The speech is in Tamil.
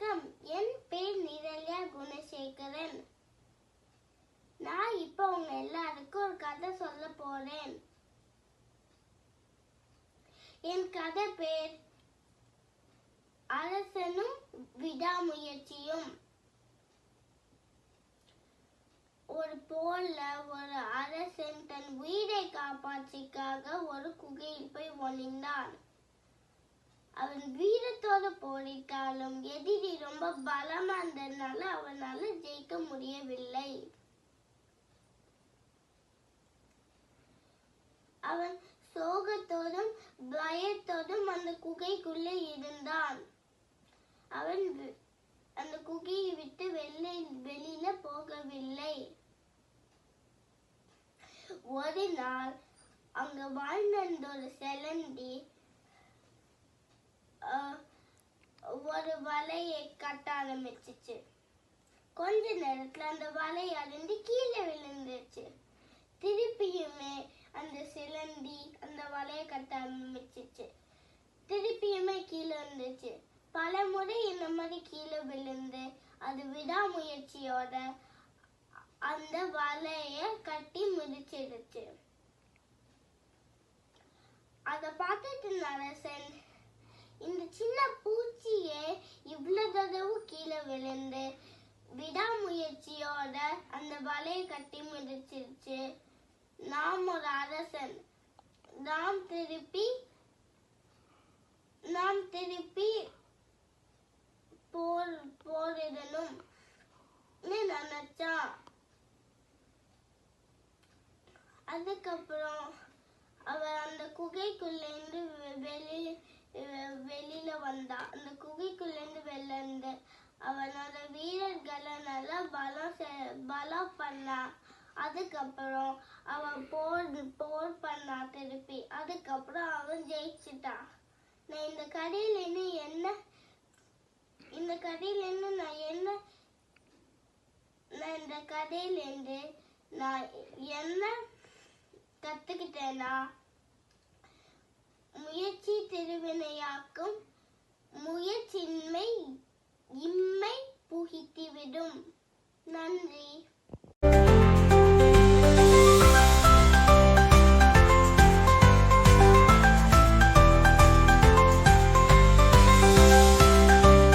வணக்கம். என் பேர் நிரல்யா குணசேகரன். நான் இப்போ உங்க எல்லாருக்கும் ஒரு கதை சொல்ல போறேன். என் கதை பேர் அரசனும் விடாமுயற்சியும் ஒரு போர்ல ஒரு அரசன் தன் உயிரை காப்பாற்றிக்காக ஒரு குகையில் போய் ஒளிந்தான். அவன் வீரத்தோட போரிட்டாலும் எதிரி ரொம்ப பலமா இருந்ததுனால அவனால ஜெயிக்க முடியவில்லை. அவன் சோகத்தோடும் பயத்தோடும் அந்த குகைக்குள்ளே இருந்தான். அவன் வி- அந்த குகையை விட்டு வெளியே வெளியில போகவில்லை. ஒரு நாள் அங்க வாழ்ந்த ஒரு செலந்தி அஹ், ஒரு வலையை கட்ட ஆரம்பிச்சிச்சு கொஞ்ச நேரத்துல அந்த வலை அருந்து கீழே விழுந்துச்சு திருப்பியுமே அந்த சிலந்தி அந்த வலையை கட்ட ஆரம்பிச்சிச்சு திருப்பியுமே கீழே இருந்துச்சு பல முறை இந்த மாதிரி கீழே விழுந்து அது விடாமுயற்சியோட அந்த வலைய கட்டி முடிச்சிருச்சு அத பார்த்துட்டு நரசன் இந்த சின்ன பூச்சியே இவ்வளவு தடவை கீழே விழுந்து விடாமுயற்சியோட அந்த வலையை கட்டி முடிச்சிருச்சு நாம் ஒரு அரசன். நாம் திருப்பி நாம் திருப்பி போர் போரிடணும். நினைச்சா. அதுக்கப்புறம் அவன் அந்த குகைக்குள்ள இருந்து வெ- வெளி வெ- வெளியில வந்தான் அந்த குகைக்குள்ளேருந்து வெளில இருந்து அவனோட வீரர்களை நல்லா பலம் பலம் பண்ணான் அதுக்கப்புறம் அவன் போர் போர் பண்ணான் திருப்பி. அதுக்கப்புறம் அவன் ஜெயிச்சிட்டான். நான் இந்த கதையில என்ன இந்த கதையில இருந்து நான் என்ன நான் இந்த கதையில இருந்து நான் என்ன கத்துக்கிட்டேன்னா முயற்சி திருவினையாக்கும் Me.